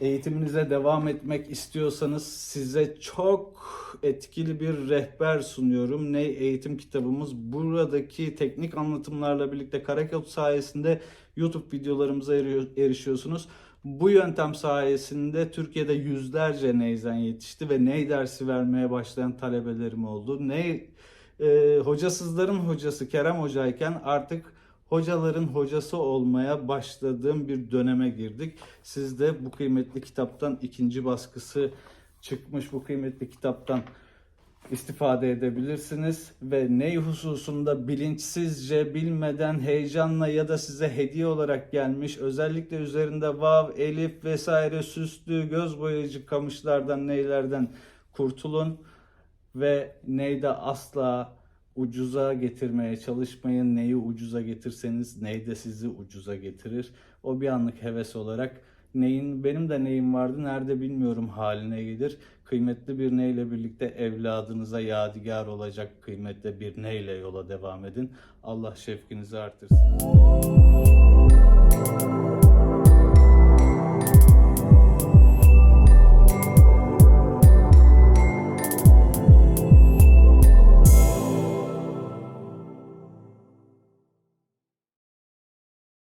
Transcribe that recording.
eğitiminize devam etmek istiyorsanız size çok etkili bir rehber sunuyorum. Ney eğitim kitabımız. Buradaki teknik anlatımlarla birlikte Karakod sayesinde YouTube videolarımıza eri- erişiyorsunuz. Bu yöntem sayesinde Türkiye'de yüzlerce neyzen yetişti ve ney dersi vermeye başlayan talebelerim oldu. Ney e, hocasızların hocası Kerem Hocayken artık hocaların hocası olmaya başladığım bir döneme girdik. Siz de bu kıymetli kitaptan ikinci baskısı çıkmış bu kıymetli kitaptan istifade edebilirsiniz ve ney hususunda bilinçsizce, bilmeden, heyecanla ya da size hediye olarak gelmiş özellikle üzerinde vav, elif vesaire süslü göz boyayıcı kamışlardan, neylerden kurtulun ve neyde asla ucuza getirmeye çalışmayın. Neyi ucuza getirseniz ney de sizi ucuza getirir. O bir anlık heves olarak neyin benim de neyim vardı nerede bilmiyorum haline gelir. Kıymetli bir neyle birlikte evladınıza yadigar olacak kıymetli bir neyle yola devam edin. Allah şefkinizi artırsın.